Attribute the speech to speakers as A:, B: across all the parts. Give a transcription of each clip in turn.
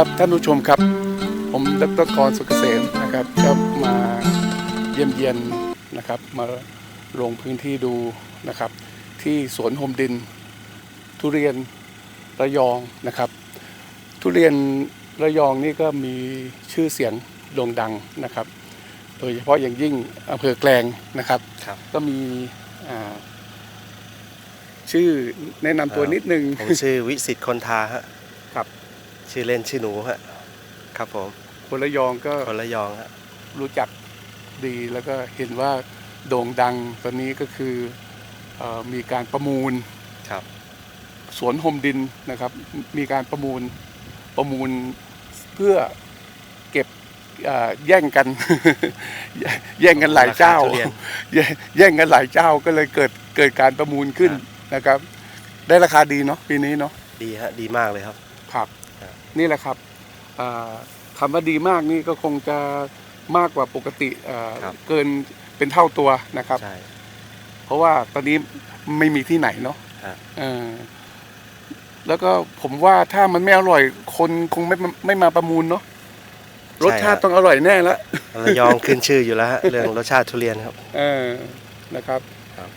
A: ครับท่านผู้ชมครับ ผมดรกรสุกเกษมนะครับก็มาเยี่ยมเยียนนะครับ มาลงพื้นที่ดูนะครับ ที่สวนโฮมดิน ทุเรียนระยองนะครับ ทุเรียนระยองนี่ก็มีชื่อเสียงโด่งดังนะครับ โดยเฉพาะอย่างยิ่งอำเภอแกลงนะครับ
B: ครับ
A: ก็มีอ่าชื่อแนะนำตัวนิดนึง
B: ผมชื่อวิสิตคนทาฮะ
A: ครับ
B: ชื่อเล่นชื่อหนูฮะครับผม
A: คนระยองก็
B: คนละยองฮะ
A: รู้จักดีแล้วก็เห็นว่าโด่งดังตอนนี้ก็คือเออมีการประมูล
B: ครับ
A: สวนโฮมดินนะครับ มีการประมูลประมูลเพื่อเก็บเอ่อแย่งกัน แย่งกันหลายเจ้า
B: รคทุเรียน
A: แย่แย่งกันหลายเจ้าก็เลยเกิดเกิดการประมูลขึ้น
B: ครับ
A: นะครับ ได้ราคาดีเนาะปีนี้เนาะ
B: ดีฮะดีมากเลยครับ
A: ครับ
B: ครับ
A: นี่แหละครับอ่าคำว่าดีมากนี่ก็คงจะมากกว่าปกติอ่า
B: ครับ
A: เกินเป็นเท่าตัวนะครับ
B: ใช่
A: เพราะว่าตอนนี้ไม่มีที่ไหนเนาะ
B: ฮะ
A: เออแล้วก็ผมว่าถ้ามันไม่อร่อยคนคงไม่ไม่มาประมูลเนาะรสชาติต้องอร่อยแน่แล้ว
B: ระยองขึ้นชื่ออยู่แล้วฮะเรื่องรสชาติทุเรียนครับ
A: เออนะครับ
B: ครับ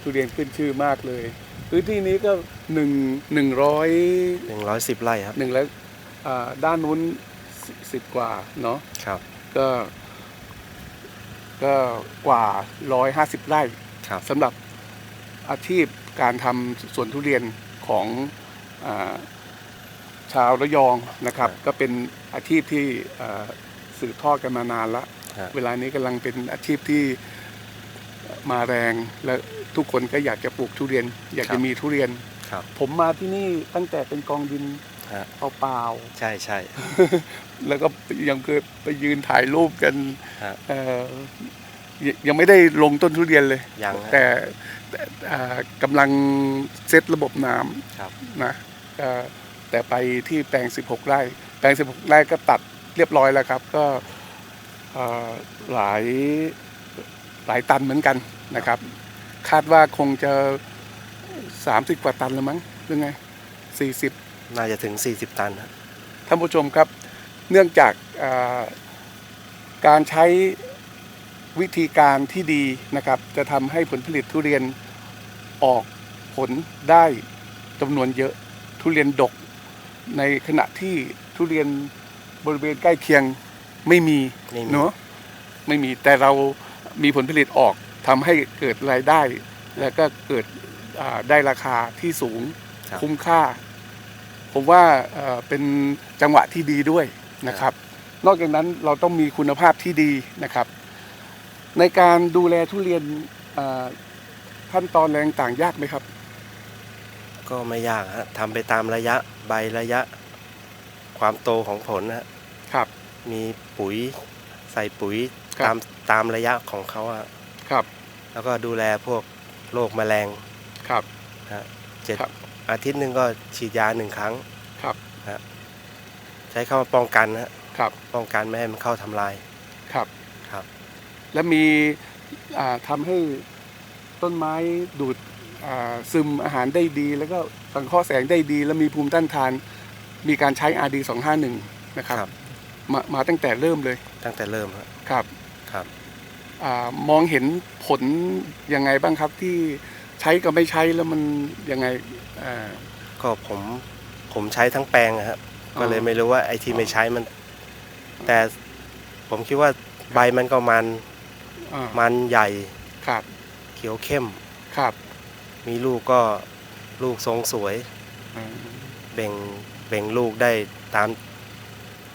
A: ทุเรียนขึ้นชื่อมากเลย พื้นที่นี้ก็หนึ่งหนึ่งร้อย
B: 110ไร่ครับ
A: หนึ่งแล้วอ่าด้านนู้นสิบกว่าเนาะ
B: ครับ
A: ก็ก็กว่าร้อยห้าสิบไร่
B: ครับ
A: สำหรับอาชีพการทำสวนทุเรียนของอาชาวระยองนะครับ
B: ครับ
A: ก็เป็นอาชีพที่อ่าสืบทอดกันมานานละ
B: ฮะ
A: เวลานี้กำลังเป็นอาชีพที่ มาแรงและทุกคนก็อยากจะปลูกทุเรียน อยากจะมีทุเรียน
B: ครับ
A: ผมมาที่นี่ตั้งแต่เป็นกองดิน
B: ฮะ
A: เปล่า
B: ใช่ใช่
A: ๆแล้วก็ยังเคยไปยืนถ่ายรูปกัน
B: ฮะ
A: เอ่อยังยังไม่ได้ลงต้นทุเรียนเลย
B: ยังฮะ
A: แต่แต่อ่ากำลังเซตระบบน้
B: ครับำ
A: นะเอ่อแต่ไปที่แปลง 16 ไร่ แปลง 16 ไร่ก็ตัดเรียบร้อยแล้วครับ ก็เอ่อหลาย หลายตันเหมือนกันนะครับ คาดว่าคงจะ 30 กว่าตันแล้วมั้งหรือไง 40
B: น่าจะถึง 40 ตันฮะ
A: ท่านผู้ชมครับ เนื่องจากอ่าการใช้วิธีการที่ดีนะครับ จะทำให้ผลผลิตทุเรียนออกผลได้จำนวนเยอะทุเรียนดก ในขณะที่ทุเรียนบริเวณใกล้เคียงไม่มี
B: ไม่มี
A: เนาะไม่มีแต่เรา มีผลผลิตออกทำให้เกิดรายได้ แล้วก็เกิดอ่าได้ราคาที่สูง
B: ครับ
A: คุ้มค่า ผมว่าเอ่อเป็นจังหวะที่ดีด้วยนะครับ นอกจากนั้นเราต้องมีคุณภาพที่ดีนะครับ ในการดูแลทุเรียนเอ่อขั้นตอนแรงต่างยากไหมครับ
B: ก็ไม่ยากฮะทำไปตามระยะใบระยะ ความโตของผลนะฮะ
A: ครับ
B: มีปุ๋ย ใส่ปุ๋ย
A: ครับ
B: ตามตามระยะของเขาอะ
A: ครับ
B: แล้วก็ดูแลพวกโรคแมลง
A: ครับ
B: เจ็ด
A: ครับ
B: อาทิตย์หนึ่งก็ฉีดยาหนึ่งครั้ง
A: ครับ
B: ใช้เข้ามาป้องกันนะฮะ
A: ครับ
B: ป้องกันไม่ให้มันเข้าทำลาย
A: ครับ
B: ครับ
A: และมีอ่าทำให้ต้นไม้ดูดอ่าซึมอาหารได้ดี แล้วก็สังเคราะห์แสงได้ดี และมีภูมิต้านทาน มีการใช้ RD 251นะครับ
B: ครับ
A: มามาตั้งแต่เริ่มเลย
B: ตั้งแต่เริ่มฮะ
A: ครับ
B: ครับ
A: อามองเห็นผลยังไงบ้างครับที่ใช้กับไม่ใช้แล้วมันยังไงอ่า
B: ก็ผมผมใช้ทั้งแปลงอะครับ
A: อ๋อ
B: ก็เลยไม่รู้ว่าไอ้ที่ไม่ใช้มัน แต่ผมคิดว่าใบมันก็มัน
A: อ่า
B: มันใหญ่
A: ครับ
B: เขียวเข้ม
A: ครับ
B: มีลูกก็ลูกทรงสวย
A: อ่า
B: เบ่งเบ่งลูกได้ตาม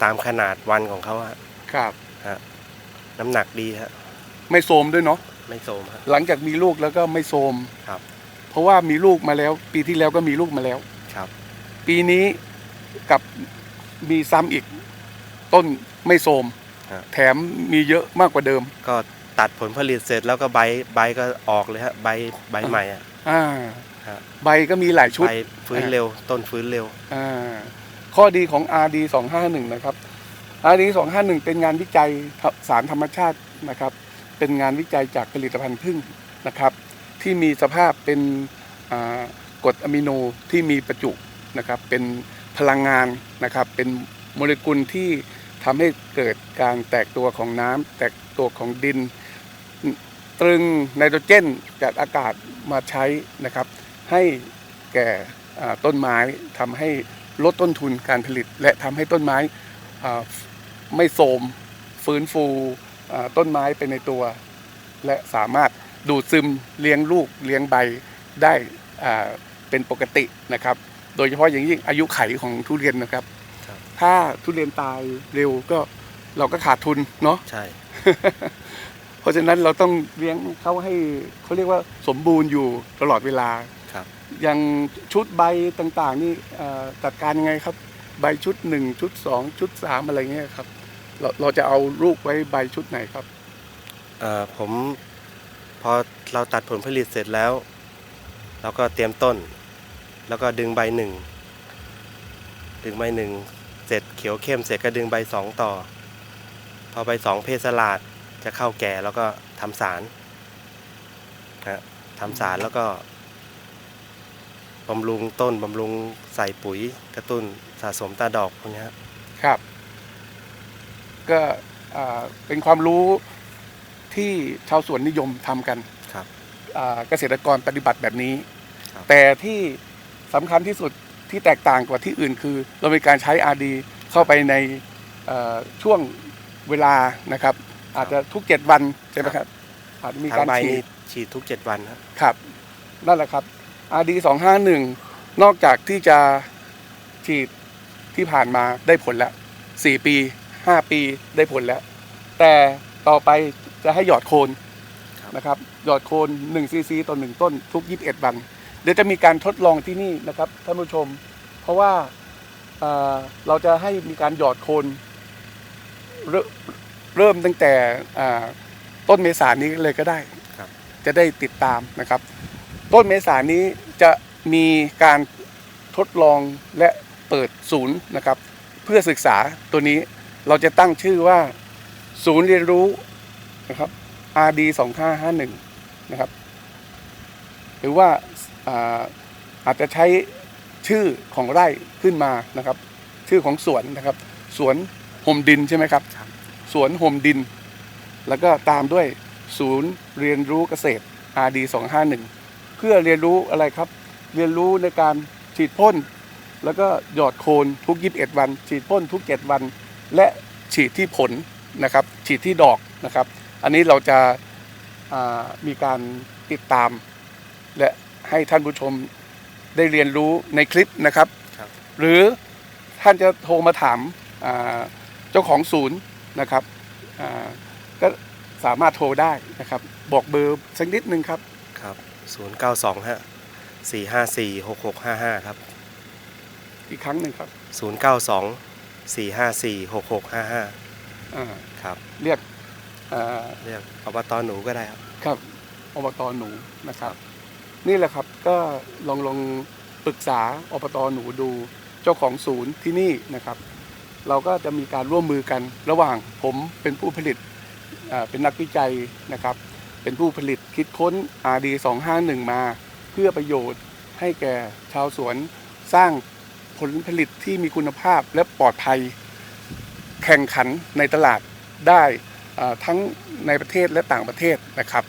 B: ตามขนาดวันของเขาฮะ
A: ครับ
B: น้ำหนักดีฮะ
A: ไม่โทรมด้วยเนาะ
B: ไม่โทรมฮะ
A: หลังจากมีลูกแล้วก็ไม่โทรม
B: ครับ
A: เพราะว่ามีลูกมาแล้ว ปีที่แล้วก็มีลูกมาแล้ว
B: ครับ
A: ปีนี้กับมีซ้ำอีก ต้นไม่โทรม
B: ฮะ
A: แถมมีเยอะมากกว่าเดิม
B: ก็ตัดผลผลิตเสร็จแล้วก็ใบใบก็ออกเลยฮะใบใบใหม่อะ
A: อ่า
B: ฮะ
A: ใบก็มีหลายชุด
B: ใบฟื้นเร็ว ต้นฟื้นเร็ว
A: อ่าข้อดีของ RD 251 นะครับ RD 251 เป็นงานวิจัยสารธรรมชาตินะครับ เป็นงานวิจัยจากผลิตภัณฑ์พึ่งนะครับ ที่มีสภาพเป็นกรดอะมิโนที่มีประจุนะครับ เป็นพลังงานนะครับ เป็นโมเลกุลที่ทำให้เกิดการแตกตัวของน้ำแตกตัวของดิน ตรึงไนโตรเจนจากอากาศมาใช้นะครับ ให้แก่ต้นไม้ทำให้ลดต้นทุนการผลิต และทำให้ต้นไม้ ไม่โทรมฟื้นฟูอ่าต้นไม้ไปในตัว และสามารถดูดซึมเลี้ยงลูกเลี้ยงใบได้อ่าเป็นปกตินะครับ โดยเฉพาะอย่างยิ่งอายุไขของทุเรียนนะครับ
C: ครับ
A: ถ้าทุเรียนตายเร็วก็เราก็ขาดทุนเนาะ
C: ใช่
A: เพราะฉะนั้นเราต้องเลี้ยงเขาให้เขาเรียกว่าสมบูรณ์อยู่ตลอดเวลา
C: ครับ
A: อย่างชุดใบต่างๆ นี่เอ่อจัดการยังไงครับ ใบชุดหนึ่งชุดสองชุดสามอะไรเงี้ยครับ เราเราจะเอาลูกไว้ใบชุดไหนครับ
C: เอ่อผมพอเราตัดผลผลิตเสร็จแล้วเราก็เตรียมต้น แล้วก็ดึงใบหนึ่งดึงใบหนึ่งเสร็จเขียวเข้มเสร็จก็ดึงใบสองต่อ พอใบสองเพศสลาดจะเข้าแก่แล้วก็ทำสารนะฮะทำสารแล้วก็บำรุงต้นบำรุงใส่ปุ๋ยกระตุ้นสะสมตาดอกพวกนี้ครับ
A: ครับ ก็อ่าเป็นความรู้ที่ชาวสวนนิยมทำกัน
C: ครับ
A: อ่าเกษตรกรปฏิบัติแบบนี้
C: ครับ
A: แต่ที่สำคัญที่สุดที่แตกต่างกว่าที่อื่นคือ เรามีการใช้ RD เข้าไปในเอ่อช่วงเวลานะครับ อาจจะทุกเจ็ดวันใช่ไหมครับอาจจะมี
C: ทา
A: การ
C: งใบ
A: ฉี
C: นี่
A: ด
C: ฉีดทุกเจ็ดวันครับ
A: ครับนั่นแหละครับ RD สองห้าหนึ่งนอกจากที่จะฉีดที่ผ่านมาได้ผลแล้วสี่ปี ห้าปีได้ผลแล้ว แต่ต่อไปจะให้หยอดโคน
C: ครับ
A: นะครับ หยอดโคน1ซีซีต่อหนึ่งต้นทุก 21 วัน เดี๋ยวจะมีการทดลองที่นี่นะครับท่านผู้ชม เพราะว่าเอ่อเราจะให้มีการหยอดโคนเริ่มเริ่มตั้งแต่อ่าต้นเมษายนนี้เลยก็ได้
C: ครับ
A: จะได้ติดตามนะครับ ต้นเมษายนนี้จะมีการทดลองและเปิดศูนย์นะครับ เพื่อศึกษาตัวนี้ เราจะตั้งชื่อว่า ศูนย์เรียนรู้นะครับ RD 2551นะครับ หรือว่าอ่าอาจจะใช้ชื่อของไร่ขึ้นมานะครับ ชื่อของสวนนะครับ สวนห่มดินใช่ไหมครับ
C: ครับ
A: สวนห่มดิน แล้วก็ตามด้วยศูนย์เรียนรู้เกษตร RD 251เพื่อเรียนรู้อะไรครับ เรียนรู้ในการฉีดพ่นแล้วก็หยอดโคนทุก 21 วัน ฉีดพ่นทุก 7 วัน และฉีดที่ผลนะครับ ฉีดที่ดอกนะครับ อันนี้เราจะอ่ามีการติดตาม และให้ท่านผู้ชมได้เรียนรู้ในคลิปนะครับ
C: ครับ
A: หรือท่านจะโทรมาถามอ่าเจ้าของศูนย์นะครับอ่าก็สามารถโทรได้นะครับ บอกเบอร์สักนิดนึงครับ
C: ครับศูนย์เก้าสองฮะสี่ห้าสี่หกหกห้าห้าครับ
A: อีกครั้งหนึ่งครับ
C: ศูนย์เก้า สองสี่ห้าสี่หกหกห้าห้า
A: อ่า
C: ครับ
A: เรียกอ่า
C: เรียกอบตหนูก็ได้ครับ
A: ครับอบตหนูนะครับ นี่แหละครับก็ลองลองปรึกษาอบตหนูดูเจ้าของศูนย์ที่นี่นะครับ เราก็จะมีการร่วมมือกันระหว่างผมเป็นผู้ผลิตอ่าเป็นนักวิจัยนะครับ เป็นผู้ผลิตคิดค้น RD 251มา เพื่อประโยชน์ให้แก่ชาวสวนสร้าง ผลผลิตที่มีคุณภาพและปลอดภัย แข่งขันในตลาดได้ทั้งในประเทศและต่างประเทศนะครับ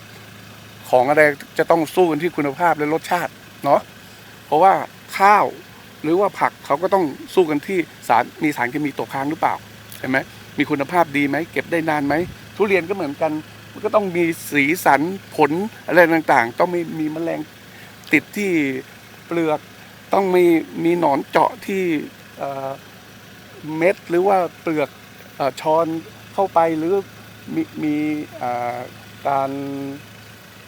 A: ของอะไรจะต้องสู้กันที่คุณภาพและรสชาติเนาะเพราะว่าข้าวหรือว่าผักเขาก็ต้องสู้กันที่สารมีสารเคมีตกค้างหรือเปล่าเห็นไหมมีคุณภาพดีไหมเก็บได้นานไหมทุเรียนก็เหมือนกันมันก็ต้องมีสีสันผลอะไรต่างๆ ต้องไม่มีแมลงติดที่เปลือก ต้องมีมีหนอนเจาะที่เอ่อเม็ดหรือว่าเปลือกเออช้อนเข้าไปหรือมีมีเอ่อการ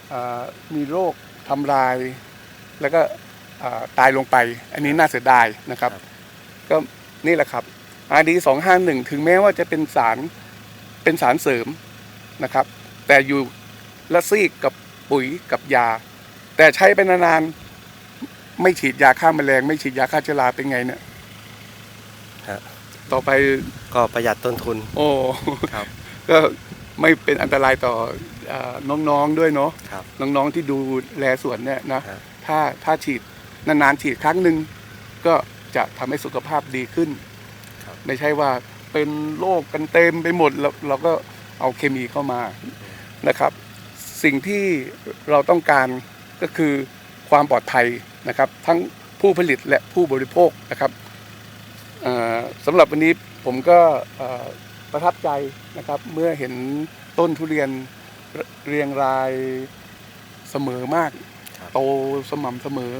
A: เอ่อมีโรคทำลาย แล้วก็เอ่อตายลงไป อันนี้น่าเสียดายนะครับ
C: ครับ
A: ก็นี่แหละครับ RD 251ถึงแม้ว่าจะเป็นสารเป็นสารเสริมนะครับ แต่อยู่ละซีกกับปุ๋ยกับยา แต่ใช้ไปนานๆ ไม่ฉีดยาฆ่าแมลง ไม่ฉีดยาฆ่าเชื้อราเป็นไงเนี่ย
C: ฮะ
A: ต่อไป
C: ก็ประหยัดต้นทุน
A: โอ้
C: ครับ
A: ก็ไม่เป็นอันตรายต่อเอ่อน้องๆด้วยเนาะ
C: ครับ
A: น้องๆที่ดูแลสวนเนี่ยนะ
C: ฮะ
A: ถ้าถ้าฉีดนานๆฉีดครั้งหนึ่งก็จะทำให้สุขภาพดีขึ้น
B: ครับ
A: ไม่ใช่ว่าเป็นโรคกันเต็มไปหมดแล้วเราก็เอาเคมีเข้ามานะครับ สิ่งที่เราต้องการก็คือความปลอดภัย นะครับ ทั้งผู้ผลิตและผู้บริโภคนะครับเอ่อสำหรับวันนี้ผมก็เอ่อประทับใจนะครับเมื่อเห็นต้นทุเรียนเรเรียงรายเสมอมาก
B: ครับ
A: โตสม่ำเสมอ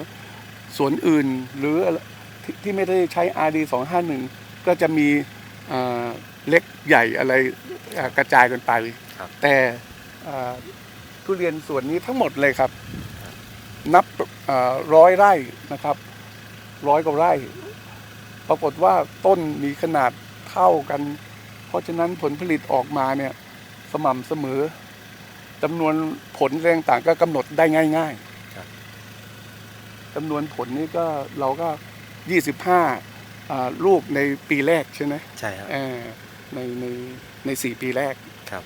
A: สวนอื่นหรือทที่ไม่ได้ใช้ RD 251 ก็จะมีเอ่อเล็กใหญ่อะไรเอ่อกระจายกันไป
B: ครับ
A: แต่เอ่อทุเรียนส่วนนี้ทั้งหมดเลยครับ นับเอ่อร้อยไร่นะครับร้อยกว่าไร่ ปรากฏว่าต้นมีขนาดเท่ากัน เพราะฉะนั้นผลผลิตออกมาเนี่ยสม่ำเสมอจำนวนผลแรงต่างก็กำหนดได้ง่าย
B: ครับ
A: ๆจำนวนผลนี่ก็เราก็25อ่าลูกในปีแรกใช่ไหม
B: ใช่ครับ
A: เออในในในสี่ปีแรก
B: ครับ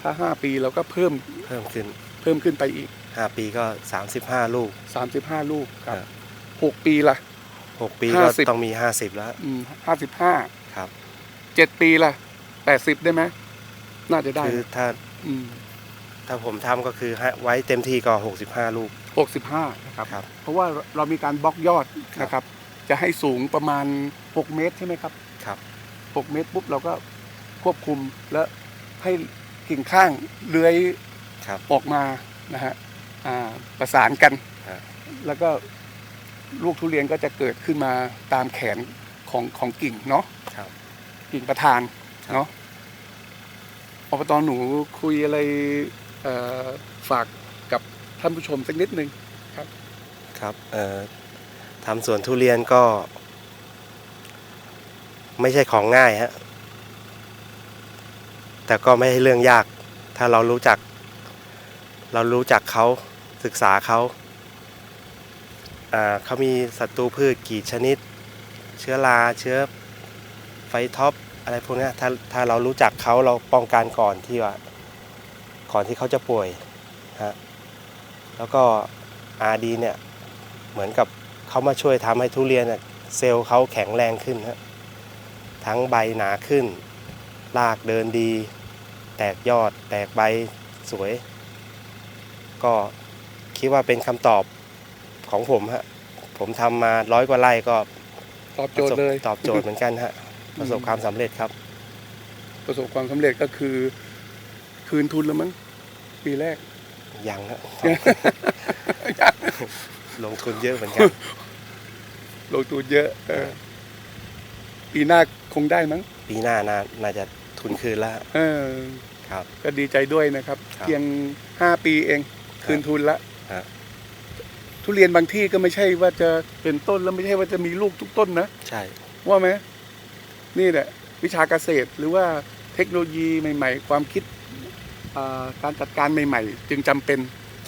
A: ถ้าห้าปีเราก็เพิ่ม
B: เพิ่มขึ้น
A: เพิ่มขึ้นไปอีก
B: 5ปีก็35ลูก
A: 35ลูกครับ
B: ครับ
A: หกปีละ
B: 6ปี
A: ห้า
B: ก็
A: สิบ
B: ต้องมี50แล้ว
A: ห้าสิบห้า
B: ครับ
A: เจ็ดปีละแปดสิบได้ไหมน่าจะได้
B: คือถ้า
A: อืม
B: ถ้าผมทำก็คือให้ไว้เต็มที่ก็65ลูก
A: หกสิบห้านะครับ
B: ครับ
A: เพราะว่าเรามีการบล็อกยอด
B: ครับ
A: นะครับ จะให้สูงประมาณหกเมตรใช่ไหมครับ
B: ครับ
A: หกเมตรปุ๊บเราก็ควบคุมแล้วให้กิ่งข้างเลื้อย
B: ครับ
A: ออกมานะฮะอ่า ประสานกัน
B: ครับ
A: แล้วก็ลูกทุเรียนก็จะเกิดขึ้นมาตามแขนของของกิ่งเนาะ
B: ครับ
A: กิ่งประธาน
B: ครับ
A: เนาะอบตหนูคุยอะไรเอ่อฝากกับท่านผู้ชมสักนิดนึง
B: ครับเอ่อทำสวนทุเรียนก็ ไม่ใช่ของง่ายฮะแต่ก็ไม่ใช่เรื่องยาก ถ้าเรารู้จัก เรารู้จักเขา ศึกษาเขาเขามีศัตรูพืชกี่ชนิด เชื้อราเชื้อไฟท็อปอะไรพวกนี้ถ้าถ้าเรารู้จักเขาเราป้องกันก่อนที่ว่าก่อนที่เขาจะป่วยฮะแล้วก็อาดีเนี่ยเหมือนกับเขามาช่วยทำให้ทุเรียนน่ะเซลล์เขาแข็งแรงขึ้นฮะทั้งใบหนาขึ้น รากเดินดี แตกยอด แตกใบสวย ก็ คิดว่าเป็นคำตอบของผมฮะผมทำมาร้อยกว่าไร่ก็
A: ตอบ
B: ป
A: โจ
B: ระ
A: ท
B: ส
A: ย์
B: บ
A: เลย
B: ตอบโจทย์เหมือนกันฮะประสบความสำเร็จครับ
A: ประสบความสำเร็จก็คือ คืนทุนแล้วมั้งปีแรก
B: ยังฮะ ลงทุนเยอะเหมือนกัน
A: ลงทุนเยอะเออปีหน้าคงได้มั้ง
B: ปีหน้าน่าน่าจะทุนคืนแล้วฮะ
A: เออ
B: ครับ
A: ก็ดีใจด้วยนะครับ
B: ครับ
A: เพียงห้าปีเอง คืนทุนละ
B: ครับ
A: ทุเรียนบางที่ก็ไม่ใช่ว่าจะเป็นต้นแล้วไม่ใช่ว่าจะมีลูกทุกต้นนะ
B: ใช่
A: ว่าไหมนี่แหละวิชาเกษตรหรือว่าเทคโนโลยีใหม่ ๆ ความคิดอ่าการจัดการใหม่ ๆ จึงจำเป็น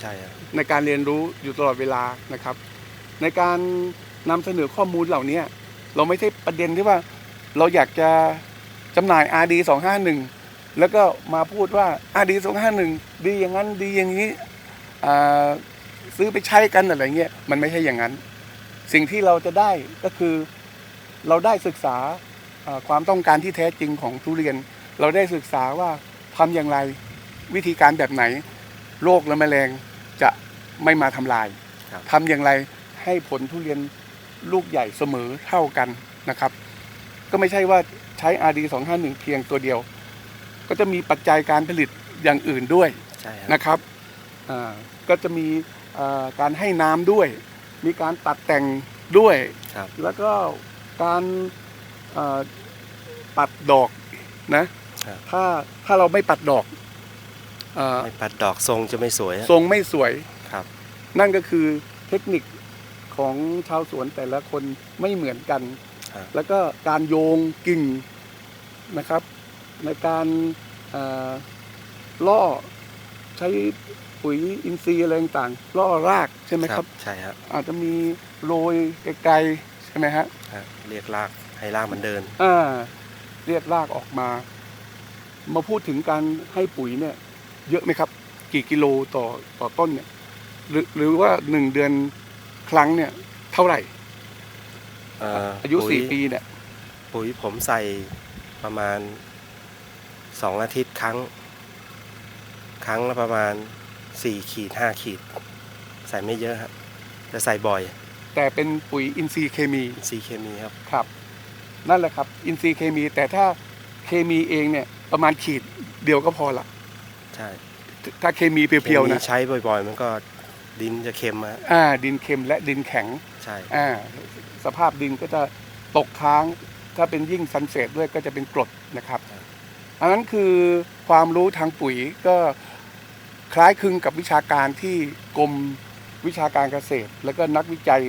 B: ใช่ฮะ
A: ในการเรียนรู้อยู่ตลอดเวลานะครับ ในการนำเสนอข้อมูลเหล่านี้เราไม่ใช่ประเด็นที่ว่าเราอยากจะจำหน่าย RD 251 แล้วก็มาพูดว่า RD 251 ดีอย่างนั้นดีอย่างนี้อ่า ซื้อไปใช้กันอะไรเงี้ยมันไม่ใช่อย่างนั้น สิ่งที่เราจะได้ก็คือเราได้ศึกษาอ่าความต้องการที่แท้จริงของทุเรียน เราได้ศึกษาว่าทำอย่างไรวิธีการแบบไหนโรคและแมลงจะไม่มาทำลาย
B: ครับ
A: ทำอย่างไรให้ผลทุเรียนลูกใหญ่เสมอเท่ากันนะครับ ก็ไม่ใช่ว่าใช้ RD 251เพียงตัวเดียว ก็จะมีปัจจัยการผลิตอย่างอื่นด้วย
B: ใช่ฮะ
A: นะครับอ่าก็จะมีอ่า การให้น้ำด้วย มีการตัดแต่งด้วย
B: ครับ
A: แล้วก็การอ่าปัดดอกนะ
B: ครับ
A: ถ้าถ้าเราไม่ปัดดอกอา
B: ไม่ปัดดอกทรงจะไม่สวยฮะ
A: ทรงไม่สวย
B: ครับ
A: นั่นก็คือเทคนิคของชาวสวนแต่ละคนไม่เหมือนกัน
B: ครับ
A: แล้วก็การโยงกิ่งนะครับ ในการอ่าล่อใช้ ปุ๋ยอินทรีย์อะไรต่างๆล่อรากใช่ไหมครับ
B: ใช่ฮะ
A: อาจจะมีโรยไกลๆใช่ไหมฮะ
B: ฮะเรียกลากให้ลากมันเดิน
A: อ่าเรียกรากออกมา มาพูดถึงการให้ปุ๋ยเนี่ย เยอะไหมครับ กี่กิโลต่อต่อต้นเนี่ย หรือหรือว่าหนึ่งเดือนครั้งเนี่ยทท่าไหร่
C: เอ่อ
A: อายุ
C: ปุ๋
A: สี่ปีเนี่ย
C: ปุ๋ยผมใส่ประมาณสองอาทิตย์ครั้ง ครั้งละประมาณ สี่ขีดห้าขีด ใส่ไม่เยอะครับจะใส่บ่อย
A: แต่เป็นปุ๋ยอินทรีย์เคมี
C: ซีเคมีครับ
A: ครับ นั่นแหละครับ อินทรีย์เคมี แต่ถ้าเคมีเองเนี่ยประมาณขีดเดียวก็พอละ
C: ใช่
A: ถ้าเคมีเพียวๆ
C: คมี
A: นะ
C: ใช้บ่อยๆ มันก็ดินจะเค็มฮะ
A: อ่า ดินเค็มและดินแข็ง
C: ใช่
A: อ่า สภาพดินก็จะตกค้าง ถ้าเป็นยิ่งซันเฟตด้วยก็จะเป็นกรดนะครับ อันนั้นคือความรู้ทางปุ๋ยก็ คล้ายคลึงกับวิชาการที่กรมวิชาการเกษตร แล้วก็นักวิจัย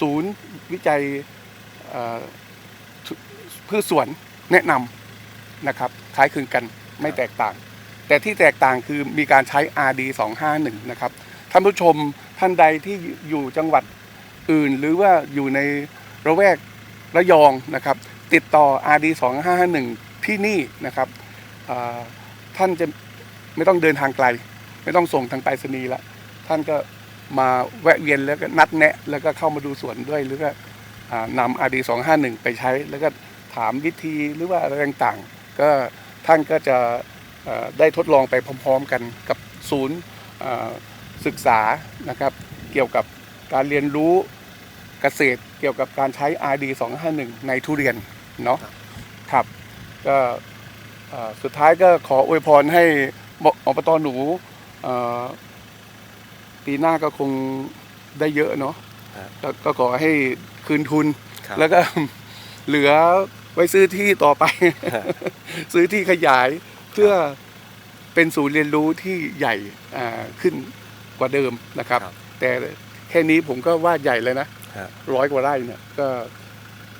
A: ศูนย์วิจัยพืชสวนแนะนำนะครับคล้ายคลึงกันไม่แตกต่าง แต่ที่แตกต่างคือมีการใช้ RD 251นะครับท่านผู้ชมท่านใดที่อยู่จังหวัดอื่น หรือว่าอยู่ในระแวกระยองนะครับ ติดต่อ RD 251ที่นี่นะครับท่านจะ ไม่ต้องเดินทางไกล ไม่ต้องส่งทางไปรษณีย์ละท่านก็มาแวะเวียนแล้วก็นัดแนะ แล้วก็เข้ามาดูสวนด้วย หรือก็นำอ่านำ RD 251ไปใช้ แล้วก็ถามวิธีหรือว่าอะไรต่างๆ ก็ท่านก็จะได้ทดลองไปพร้อมๆกันกับศูนย์ศึกษานะครับเกี่ยวกับการเรียนรู้เกษตรเกี่ยวกับการใช้ RD 251 ในทุเรียนเนาะครับก็สุดท้ายก็ขออวยพรให้ อบตหนูเอ่อปีหน้าก็คงได้เยอะเนาะ
C: ครับ
A: ก็ก็ขอให้คืนทุน
C: ครับ
A: แล้วก็เหลือไว้ซื้อที่ต่อไป ซื้อที่ขยายเพื่อเป็นศูนย์เรียนรู้ที่ใหญ่อ่าขึ้นกว่าเดิมนะครับ
C: ครับ
A: แต่แค่นี้ผมก็ว่าใหญ่เลยนะ
C: ฮะ
A: ร้อยกว่าไร่เนี่ยก็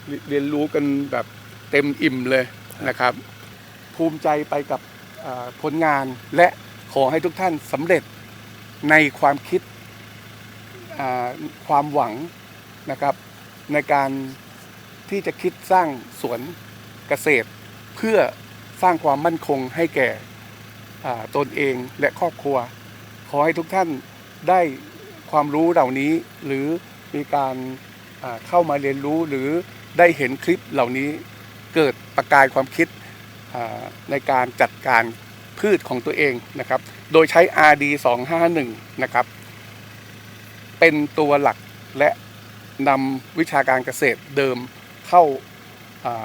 A: เรเรียนรู้กันแบบเต็มอิ่มเลยนะครับ ภูมิใจไปกับอ่า ผลงานและขอให้ทุกท่านสำเร็จในความคิดความหวังนะครับ ในการที่จะคิดสร้างสวนเกษตร เพื่อสร้างความมั่นคงให้แก่ตนเองและครอบครัว ขอให้ทุกท่านได้ความรู้เหล่านี้หรือมีการเข้ามาเรียนรู้หรือได้เห็นคลิปเหล่านี้เกิดประกายความคิด ในการจัดการพืชของตัวเองนะครับ โดยใช้ RD 251นะครับ เป็นตัวหลักและนำวิชาการเกษตรเดิมเข้า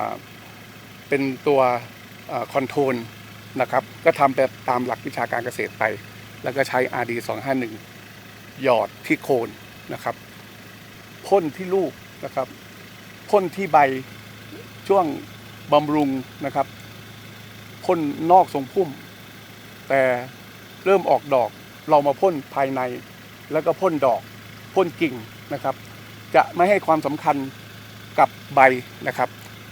A: าเป็นตัวคอนโทรลนะครับ ก็ทำไปตามหลักวิชาการเกษตรไป แล้วก็ใช้ RD 251หยอดที่โคนนะครับพ่นที่ลูกนะครับพ่นที่ใบช่วงบำรุงนะครับ พ่นนอกทรงพุ่ม แต่เริ่มออกดอกเรามาพ่นภายใน แล้วก็พ่นดอกพ่นกิ่งนะครับ จะไม่ให้ความสำคัญกับใบนะครับ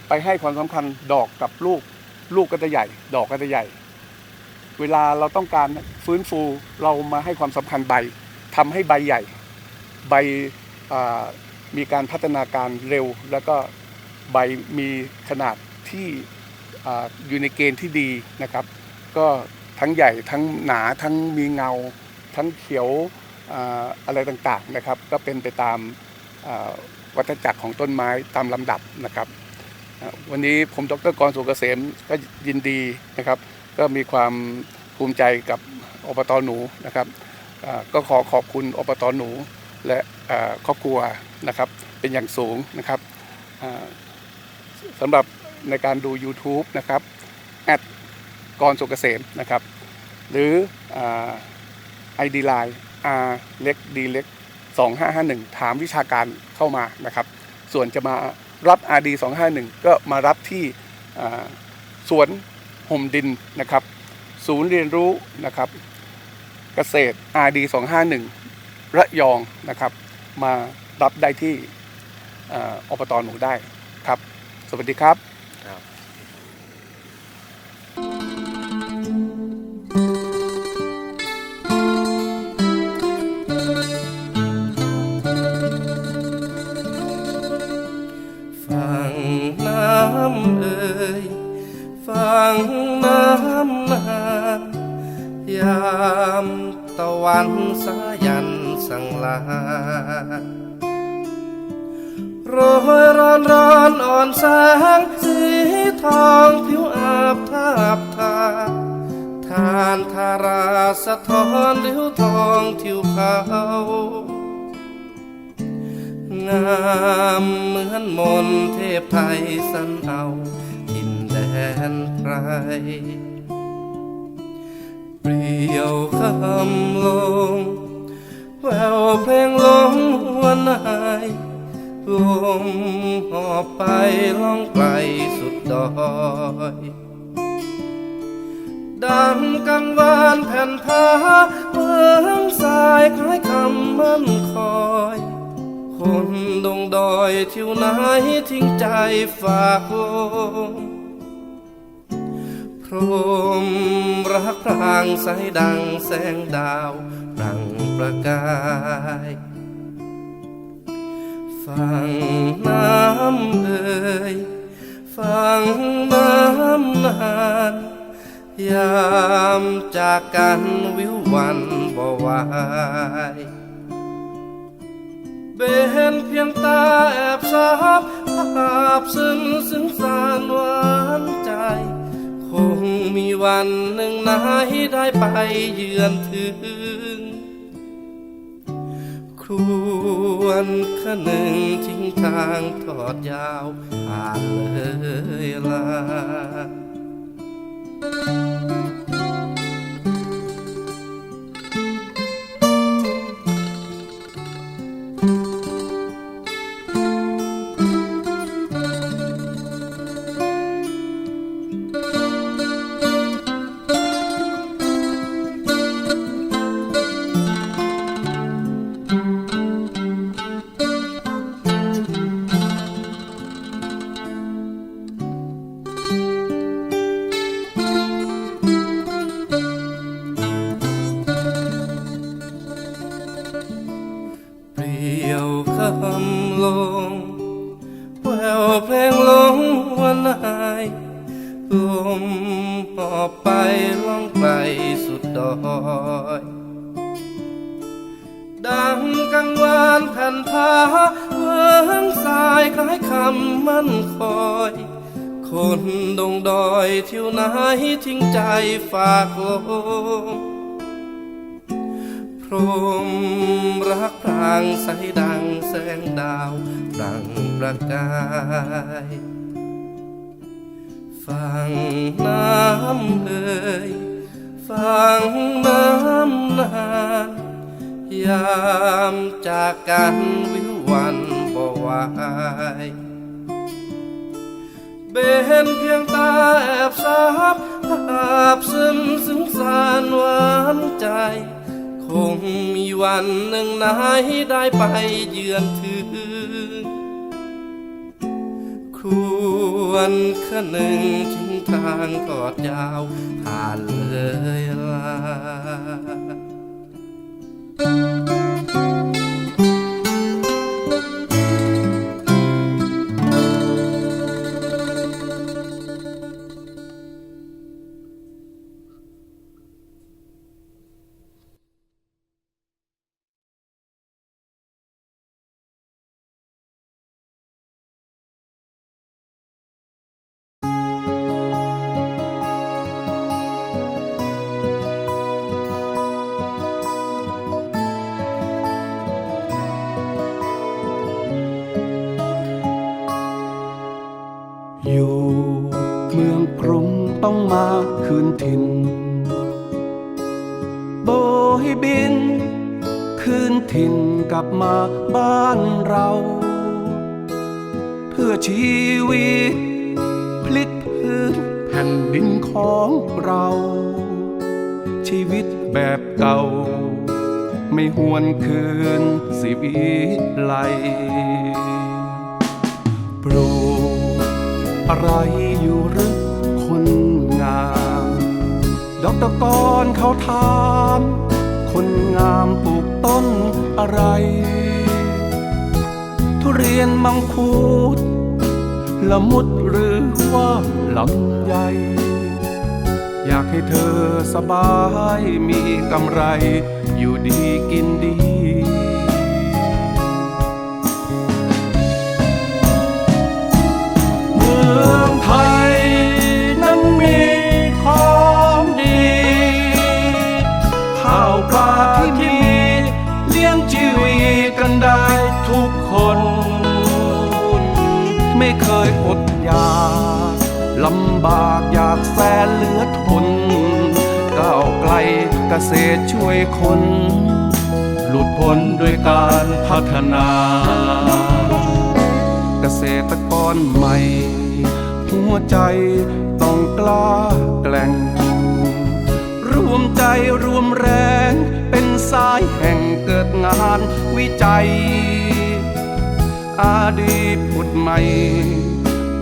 A: ไปให้ความสำคัญดอกกับลูกลูกก็จะใหญ่ ดอกก็จะใหญ่ เวลาเราต้องการฟื้นฟูเรามาให้ความสำคัญใบทำให้ใบใหญ่ ใบมีการพัฒนาการเร็ว แล้วก็ใบมีขนาดที่ อยู่ในเกณฑ์ที่ดีนะครับ ก็ทั้งใหญ่ทั้งหนาทั้งมีเงา ทั้งเขียวออะไรต่างๆนะครับ ก็เป็นไปตามวัฏจักรของต้นไม้ตามลำดับนะครับ วันนี้ผมดรกรสุกเกษมก็ยินดีนะครับ ก็มีความภูมิใจกับอบตหนูนะครับก็ขอขอบคุณอบตหนูและครอบครัวนะครับเป็นอย่างสูงนะครับสำหรับ ในการดู YouTube นะครับแอดกรสุกเกษมนะครับ หรือไอดีไลน์ R เล็ก D เล็ก2551ถามวิชาการเข้ามานะครับ ส่วนจะมารับ RD 251 ก็มารับที่สวนห่มดินนะครับ ศูนย์เรียนรู้นะครับ เกษตร RD 251 ระยองนะครับ มารับได้ที่อ่าอบตหนูได้ครับ สวัสดีครับ
C: ครับ ท้อนริ้วทองทิวเขางามเหมือนมนเทพไทยสันเอาดินแดนไพรเปลี่ยวคำลง แววเพลงลงหัวนายลมหอบไปล่องไกลสุดดอย ดังกังวานแผ่นผ้าเมืองสายคล้ายคำมั่นคอย คนดงดอยทิวไหนทิ้งใจฝากลงพรมรักพรางใสดังแสงดาวรังประกายฟังน้ำเอ่ยฟังน้ำนาน ยามจากกันวิววันบ่วายเบนเพียงตาแอบซับภาพซึ้งซึ้งสารหวานใจ คงมีวันหนึ่งไหนได้ไปเยือนถึง ครวนขนึงทิ้งทางทอดยาวผ่านเลยลาเป น้ำเอ่ยฟังน้ำนานยามจากกันวิวันบ่ไหวายเบนเพียงตาแอบซับภาพซึมซึ้งสารหวานใจ คงมีวันหนึ่งไหนได้ไปเยือนถึงควรขนึงทิ้ง ทางกอดยาวผ่านเลยลา
D: ชีวิต พลิกพื้นแผ่นดินของเรา ชีวิตแบบเก่า ไม่หวนคืนสิวิไลปลูกอะไรอยู่หรือคนงามดอกตะกอนเขาถามคนงามปลูกต้นอะไร ทุเรียนมังคุด ละมุดหรือว่าลำใยอยากให้เธอสบายมีกำไร อยู่ดีกินดี เมื่อำบากอยากแสนเหลือทนก้าวไกลเกษตรช่วยคน หลุดพ้นด้วยการพัฒนา เกษตรกรใหม่ หัวใจต้องกล้าแกล่ง รวมใจรวมแรง เป็นสายแห่งเกิดงานวิจัย อาดีตผุดใหม่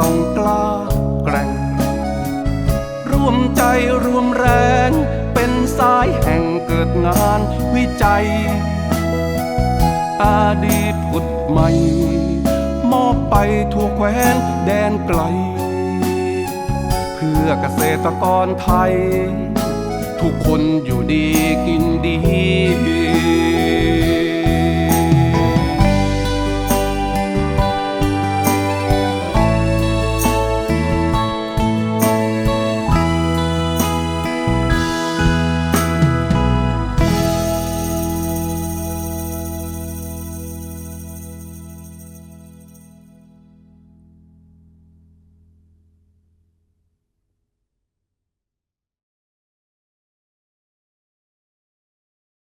D: ต้องกล้าแกร่ง ร่วมใจรวมแรง เป็นสายแห่งเกิดงานวิจัย อาดีตผุดใหม่ มอบไปทั่วแคว้นแดนไกล เพื่อเกษตรกรไทย ทุกคนอยู่ดีกินดี